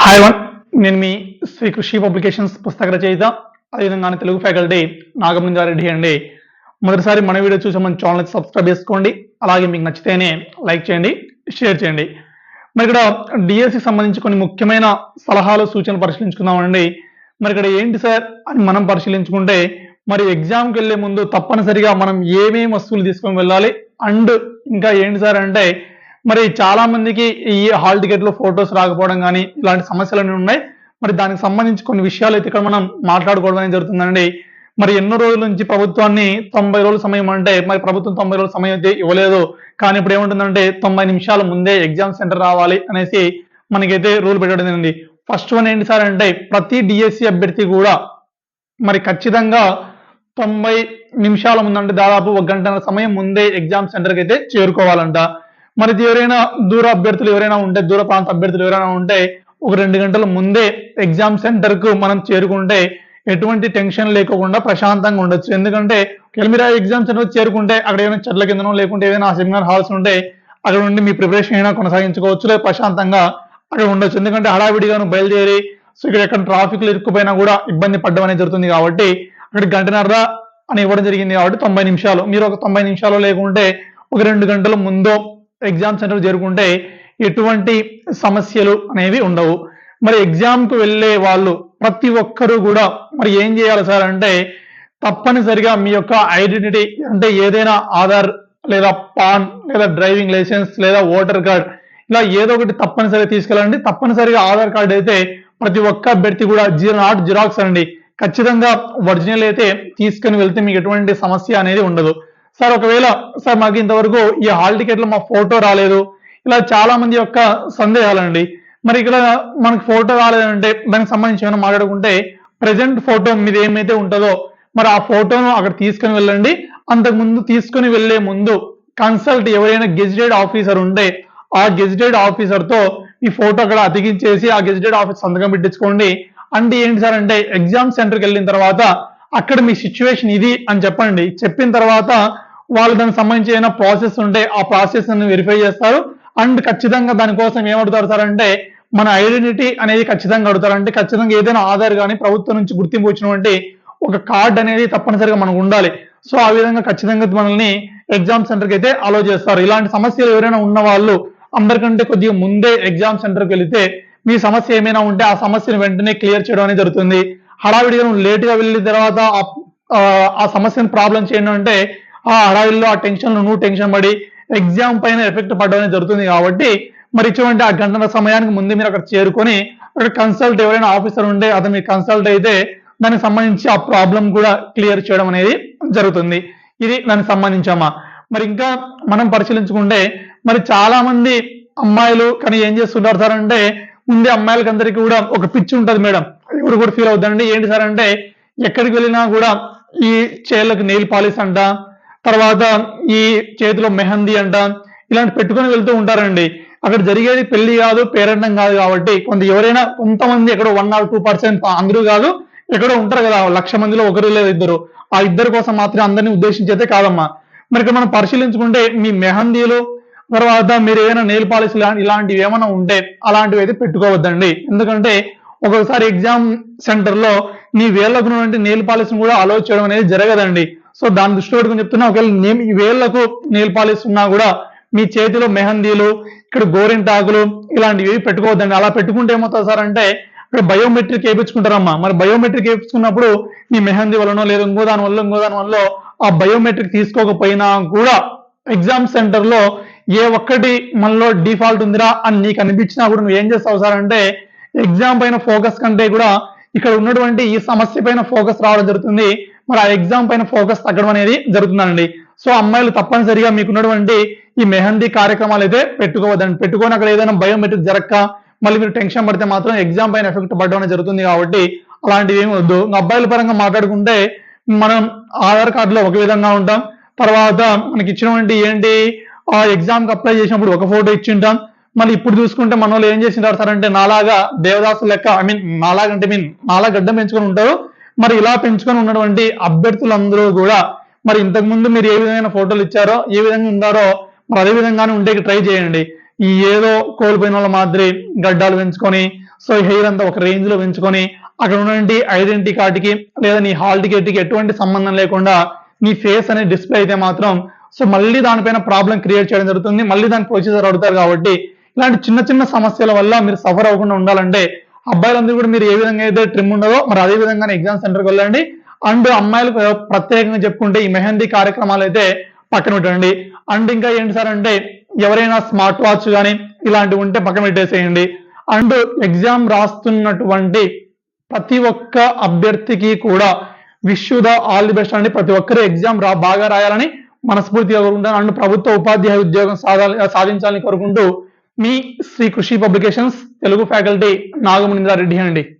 Hi one నేను మీ శ్రీ కృషి publications పుస్తక రచయిత అదేవిధంగా తెలుగు ఫ్యాకల్టీ నాగమలింగారెడ్డి అండి. మొదటిసారి మన వీడియో చూసామని మన ఛానల్ సబ్స్క్రైబ్ చేసుకోండి. అలాగే మీకు నచ్చితేనే లైక్ చేయండి షేర్ చేయండి. మరి ఇక్కడ డిఎస్సి సంబంధించి కొన్ని ముఖ్యమైన సలహాలు సూచనలు పరిశీలించుకుందామండి. మరి ఇక్కడ ఏంటి సార్ అని మనం పరిశీలించుకుంటే మరి ఎగ్జామ్కి వెళ్ళే ముందు తప్పనిసరిగా మనం ఏమేమి వస్తువులు తీసుకొని వెళ్ళాలి? అండ్ ఇంకా ఏంటి సార్ అంటే మరి చాలా మందికి ఈ హాల్ టికెట్లు ఫొటోస్ రాకపోవడం కానీ ఇలాంటి సమస్యలు అనేవి ఉన్నాయి. మరి దానికి సంబంధించి కొన్ని విషయాలు అయితే ఇక్కడ మనం మాట్లాడుకోవడం అనేది జరుగుతుందండి. మరి ఎన్నో రోజుల నుంచి ప్రభుత్వాన్ని తొంభై రోజుల సమయం అంటే మరి ప్రభుత్వం తొంభై రోజుల సమయం అయితే ఇవ్వలేదు. కానీ ఇప్పుడు ఏముంటుందంటే తొంభై నిమిషాల ముందే ఎగ్జామ్ సెంటర్ రావాలి అనేసి మనకైతే రూల్ పెట్టడం జరిగింది. ఫస్ట్ వన్ ఏంటి సార్ అంటే ప్రతి డిఎస్సి అభ్యర్థి కూడా మరి ఖచ్చితంగా తొంభై నిమిషాల ముందంటే దాదాపు ఒక గంటల సమయం ముందే ఎగ్జామ్ సెంటర్కి అయితే చేరుకోవాలంట. మరి ఎవరైనా దూర అభ్యర్థులు ఎవరైనా ఉంటే దూర ప్రాంత అభ్యర్థులు ఎవరైనా ఉంటే ఒక రెండు గంటల ముందే ఎగ్జామ్ సెంటర్కు మనం చేరుకుంటే ఎటువంటి టెన్షన్ లేకుండా ప్రశాంతంగా ఉండొచ్చు. ఎందుకంటే కెల్మిరా ఎగ్జామ్ సెంటర్ చేరుకుంటే అక్కడ ఏమైనా చెట్ల కిందనో లేకుంటే ఏదైనా సెమినార్ హాల్స్ ఉంటే అక్కడ ఉండి మీ ప్రిపరేషన్ అయినా కొనసాగించుకోవచ్చు లేదా ప్రశాంతంగా అక్కడ ఉండొచ్చు. ఎందుకంటే హడావిడిగాను బయలుదేరి సో ఇక్కడ ఎక్కడ ట్రాఫిక్ ఇరుక్కుపోయినా కూడా ఇబ్బంది పడడం అనేది జరుగుతుంది కాబట్టి అక్కడ గంటన్నర అని ఇవ్వడం జరిగింది కాబట్టి తొంభై నిమిషాలు. మీరు ఒక తొంభై నిమిషాలు లేకుంటే ఒక రెండు గంటల ముందో ఎగ్జామ్ సెంటర్ చేరుకుంటే ఎటువంటి సమస్యలు అనేవి ఉండవు. మరి ఎగ్జామ్కు వెళ్ళే వాళ్ళు ప్రతి ఒక్కరూ కూడా మరి ఏం చేయాలి సార్ అంటే తప్పనిసరిగా మీ యొక్క ఐడెంటిటీ అంటే ఏదైనా ఆధార్ లేదా పాన్ లేదా డ్రైవింగ్ లైసెన్స్ లేదా ఓటర్ కార్డ్ ఇలా ఏదో ఒకటి తప్పనిసరిగా తీసుకెళ్ళండి. తప్పనిసరిగా ఆధార్ కార్డు అయితే ప్రతి ఒక్క అభ్యర్థి కూడా జీరో నాట్ జిరాక్స్ అండి. ఖచ్చితంగా ఒరిజినల్ అయితే తీసుకుని వెళ్తే మీకు ఎటువంటి సమస్య అనేది ఉండదు. సార్ ఒకవేళ సార్ మాకు ఇంతవరకు ఈ హాల్ టికెట్లో మా ఫోటో రాలేదు. ఇలా చాలా మంది యొక్క సందేహాలండి. మరి ఇక్కడ మనకు ఫోటో రాలేదంటే దానికి సంబంధించి ఏమైనా మాట్లాడుకుంటే ప్రజెంట్ ఫోటో మీద ఏమైతే ఉంటుందో మరి ఆ ఫోటోను అక్కడ తీసుకుని వెళ్ళండి. అంతకు ముందు తీసుకుని వెళ్ళే ముందు కన్సల్ట్ ఎవరైనా గెజిటెడ్ ఆఫీసర్ ఉంటే ఆ గెజిటెడ్ ఆఫీసర్తో ఈ ఫోటో అక్కడ అతికించేసి ఆ గెజిటెడ్ ఆఫీస్ సంతకం పెట్టించుకోండి. అంటే ఏంటి సార్ అంటే ఎగ్జామ్ సెంటర్కి వెళ్ళిన తర్వాత అక్కడ మీ సిచ్యువేషన్ ఇది అని చెప్పండి. చెప్పిన తర్వాత వాళ్ళు దానికి సంబంధించి ఏమైనా ప్రాసెస్ ఉంటే ఆ ప్రాసెస్ వెరిఫై చేస్తారు. అండ్ ఖచ్చితంగా దానికోసం ఏమడుతారు సార్ అంటే మన ఐడెంటిటీ అనేది ఖచ్చితంగా అడుగుతారు. అంటే ఖచ్చితంగా ఏదైనా ఆధార్ కానీ ప్రభుత్వం నుంచి గుర్తింపు వచ్చినటువంటి ఒక కార్డ్ అనేది తప్పనిసరిగా మనకు ఉండాలి. సో ఆ విధంగా ఖచ్చితంగా మనల్ని ఎగ్జామ్ సెంటర్కి అయితే అలో చేస్తారు. ఇలాంటి సమస్యలు ఎవరైనా ఉన్న వాళ్ళు అందరికంటే కొద్దిగా ముందే ఎగ్జామ్ సెంటర్కి వెళితే మీ సమస్య ఏమైనా ఉంటే ఆ సమస్యను వెంటనే క్లియర్ చేయడం అనేది జరుగుతుంది. హడావిడిగా నువ్వు లేట్గా వెళ్ళిన తర్వాత ఆ సమస్యను ప్రాబ్లం ఏంటంటే అంటే ఆ హడావిడిలో ఆ టెన్షన్ నువ్వు టెన్షన్ పడి ఎగ్జామ్ పైన ఎఫెక్ట్ పడడం జరుగుతుంది కాబట్టి మరి ఇటువంటి ఆ గంటల సమయానికి ముందు మీరు అక్కడ చేరుకొని అక్కడ కన్సల్ట్ ఎవరైనా ఆఫీసర్ ఉంటే అతను మీరు కన్సల్ట్ అయితే దానికి సంబంధించి ఆ ప్రాబ్లం కూడా క్లియర్ చేయడం అనేది జరుగుతుంది. ఇది దానికి సంబంధించమ్మా మరి ఇంకా మనం పరిశీలించుకుంటే మరి చాలా మంది అమ్మాయిలు కానీ ఏం చేస్తుంటారు సార్ అంటే ముందే అమ్మాయిలకి అందరికీ కూడా ఒక పిచ్చి ఉంటుంది మేడం. ఎవరు కూడా ఫీల్ అవుతుందండి. ఏంటి సార్ అంటే ఎక్కడికి వెళ్ళినా కూడా ఈ చేతులకు నెయిల్ పాలిష్ అంట తర్వాత ఈ చేతిలో మెహందీ అంట ఇలాంటి పెట్టుకొని వెళ్తూ ఉంటారండి. అక్కడ జరిగేది పెళ్ళి కాదు పేరెంటం కాదు కాబట్టి కొంత ఎవరైనా కొంతమంది ఎక్కడో వన్ ఆర్ టూ పర్సెంట్ అందరూ కాదు ఎక్కడో ఉంటారు కదా లక్ష మందిలో ఒకరు లేదా ఇద్దరు. ఆ ఇద్దరు కోసం మాత్రం అందరినీ ఉద్దేశించైతే కాదమ్మా. మరి ఇక్కడ మనం పరిశీలించుకుంటే మీ మెహందీలు తర్వాత మీరు ఏమైనా నెయిల్ పాలిష్ ఇలాంటివి ఏమైనా ఉంటే అలాంటివి అయితే పెట్టుకోవద్దండి. ఎందుకంటే ఒక్కొక్కసారి ఎగ్జామ్ సెంటర్లో నీ వేళ్ళకు ఉన్నటువంటి నెయిల్ కూడా అలో చేయడం అనేది జరగదండి. సో దాని దృష్టి పెట్టుకుని చెప్తున్నా ఒకవేళ ఈ వేళ్ళకు నెయిల్ పాలిష్ ఉన్నా కూడా మీ చేతిలో మెహందీలు ఇక్కడ గోరింటాకులు ఇలాంటివి పెట్టుకోవద్దండి. అలా పెట్టుకుంటే ఏమవుతుంది సార్ అంటే ఇక్కడ బయోమెట్రిక్ వేయించుకుంటారమ్మా. మరి బయోమెట్రిక్ వేయించుకున్నప్పుడు మీ మెహందీ వలనో లేదా ఇంకో దాని వల్ల ఇంకో దాని వల్ల ఆ బయోమెట్రిక్ తీసుకోకపోయినా కూడా ఎగ్జామ్ సెంటర్లో ఏ ఒక్కటి మనలో డిఫాల్ట్ ఉందిరా అని నీకు అనిపించినా కూడా నువ్వు ఏం చేస్తావు సార్ అంటే ఎగ్జామ్ పైన ఫోకస్ కంటే కూడా ఇక్కడ ఉన్నటువంటి ఈ సమస్య పైన ఫోకస్ రావడం జరుగుతుంది. మరి ఆ ఎగ్జామ్ పైన ఫోకస్ తగ్గడం అనేది జరుగుతుందండి. సో అమ్మాయిలు తప్పనిసరిగా మీకున్నటువంటి ఈ మెహందీ కార్యక్రమాలు అయితే పెట్టుకోవద్దండి. పెట్టుకొని అక్కడ ఏదైనా బయోమెట్రిక్ జరక్క మళ్ళీ మీరు టెన్షన్ పడితే మాత్రం ఎగ్జామ్ పైన ఎఫెక్ట్ పడడం జరుగుతుంది కాబట్టి అలాంటివి ఏమి వద్దు. అబ్బాయిల పరంగా మాట్లాడుకుంటే మనం ఆధార్ కార్డులో ఒక విధంగా ఉంటాం. తర్వాత మనకి ఇచ్చినటువంటి ఏంటి? ఆ ఎగ్జామ్కి అప్లై చేసినప్పుడు ఒక ఫోటో ఇచ్చింటాం మళ్ళీ ఇప్పుడు చూసుకుంటే మన వాళ్ళు ఏం చేసింటారు సార్ అంటే నాలాగా దేవదాసు లెక్క ఐ మీన్ నాలాగంటే మీన్ నాలా గడ్డం పెంచుకొని ఉంటారు. మరి ఇలా పెంచుకొని ఉన్నటువంటి అభ్యర్థులందరూ కూడా మరి ఇంతకు ముందు మీరు ఏ విధమైన ఫోటోలు ఇచ్చారో ఏ విధంగా ఉన్నారో మరి అదే విధంగానే ఉండే ట్రై చేయండి. ఈ ఏదో కోల్పోయిన వాళ్ళ మాదిరి గడ్డాలు పెంచుకొని సో హెయిర్ అంతా ఒక రేంజ్లో పెంచుకొని అక్కడ ఉన్నటువంటి ఐడెంటిటీ కార్డుకి లేదా నీ హాల్ టికెట్కి ఎటువంటి సంబంధం లేకుండా నీ ఫేస్ అనేది డిస్ప్లే అయితే మాత్రం సో మళ్ళీ దానిపైన ప్రాబ్లం క్రియేట్ చేయడం జరుగుతుంది. మళ్ళీ దాని ప్రొసీజర్ అడుగుతారు కాబట్టి ఇలాంటి చిన్న చిన్న సమస్యల వల్ల మీరు సఫర్ అవ్వకుండా ఉండాలంటే అబ్బాయిలందరూ కూడా మీరు ఏ విధంగా అయితే ట్రిమ్ ఉండదో మరి అదే విధంగా ఎగ్జామ్ సెంటర్కి వెళ్ళండి. అండ్ అమ్మాయిలకు ప్రత్యేకంగా చెప్పుకుంటే ఈ మెహందీ కార్యక్రమాలు అయితే పక్కన పెట్టండి. అండ్ ఇంకా ఏంటి సార్ అంటే ఎవరైనా స్మార్ట్ వాచ్ కానీ ఇలాంటివి ఉంటే పక్కన పెట్టేసేయండి. అండ్ ఎగ్జామ్ రాస్తున్నటువంటి ప్రతి ఒక్క అభ్యర్థికి కూడా wish the all the best అండి. ప్రతి ఒక్కరు ఎగ్జామ్ రా బాగా రాయాలని మనస్ఫూర్తిగా కోరుకుంటాను. అండ్ ప్రభుత్వ ఉపాధ్యాయ ఉద్యోగం సాధాలి సాధించాలని కోరుకుంటూ మీ శ్రీ కృషి పబ్లికేషన్స్ తెలుగు ఫ్యాకల్టీ నాగమణింద్రారెడ్డి అండి.